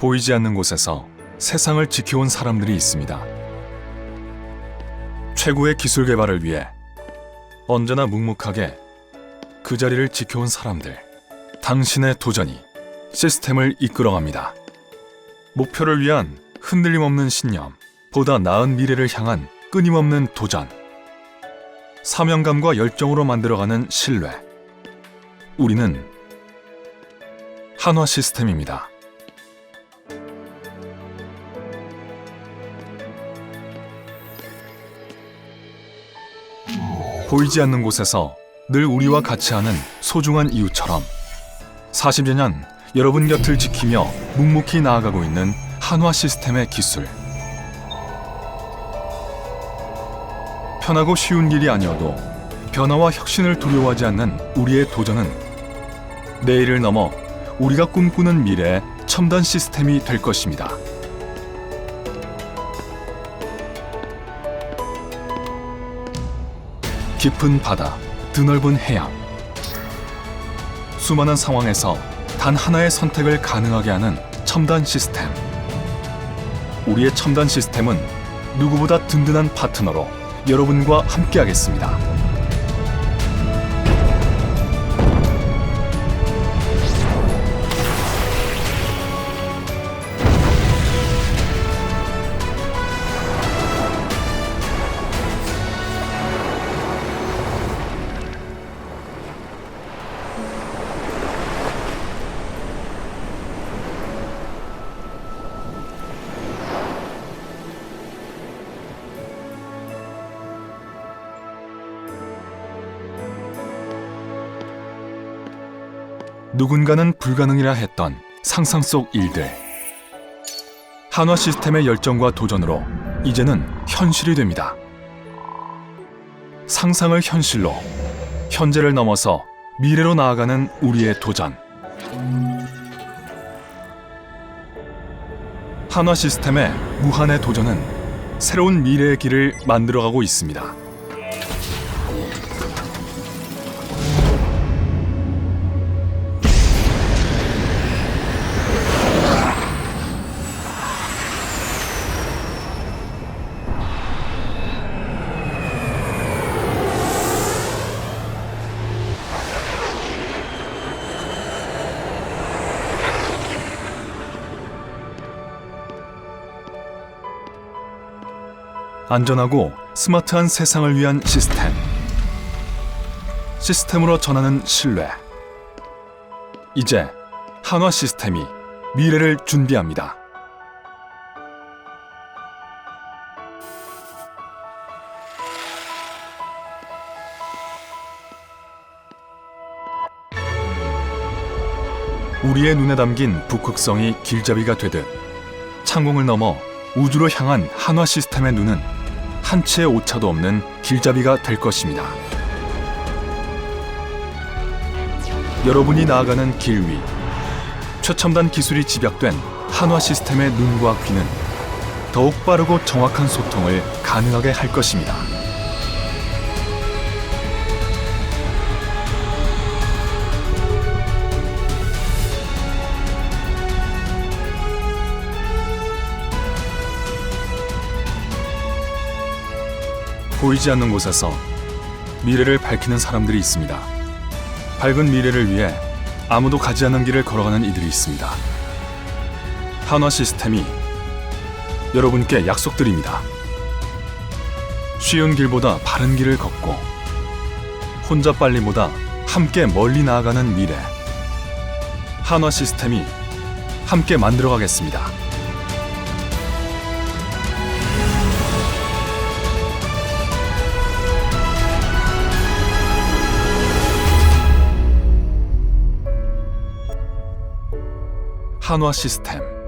보이지 않는 곳에서 세상을 지켜온 사람들이 있습니다. 최고의 기술 개발을 위해 언제나 묵묵하게 그 자리를 지켜온 사람들. 당신의 도전이 시스템을 이끌어갑니다. 목표를 위한 흔들림 없는 신념, 보다 나은 미래를 향한 끊임없는 도전. 사명감과 열정으로 만들어가는 신뢰. 우리는 한화 시스템입니다. 보이지 않는 곳에서 늘 우리와 같이 하는 소중한 이웃처럼 40여 년 여러분 곁을 지키며 묵묵히 나아가고 있는 한화 시스템의 기술. 편하고 쉬운 길이 아니어도 변화와 혁신을 두려워하지 않는 우리의 도전은 내일을 넘어 우리가 꿈꾸는 미래의 첨단 시스템이 될 것입니다. 깊은 바다, 드넓은 해양. 수많은 상황에서 단 하나의 선택을 가능하게 하는 첨단 시스템. 우리의 첨단 시스템은 누구보다 든든한 파트너로 여러분과 함께하겠습니다. 누군가는 불가능이라 했던 상상 속 일들. 한화 시스템의 열정과 도전으로 이제는 현실이 됩니다. 상상을 현실로, 현재를 넘어서 미래로 나아가는 우리의 도전. 한화 시스템의 무한의 도전은 새로운 미래의 길을 만들어가고 있습니다. 안전하고 스마트한 세상을 위한 시스템. 시스템으로 전하는 신뢰. 이제 한화 시스템이 미래를 준비합니다. 우리의 눈에 담긴 북극성이 길잡이가 되듯 창공을 넘어 우주로 향한 한화 시스템의 눈은 한 치의 오차도 없는 길잡이가 될 것입니다. 여러분이 나아가는 길 위, 최첨단 기술이 집약된 한화 시스템의 눈과 귀는 더욱 빠르고 정확한 소통을 가능하게 할 것입니다. 보이지 않는 곳에서 미래를 밝히는 사람들이 있습니다. 밝은 미래를 위해 아무도 가지 않는 길을 걸어가는 이들이 있습니다. 한화 시스템이 여러분께 약속드립니다. 쉬운 길보다 바른 길을 걷고 혼자 빨리보다 함께 멀리 나아가는 미래. 한화 시스템이 함께 만들어가겠습니다. 한화 시스템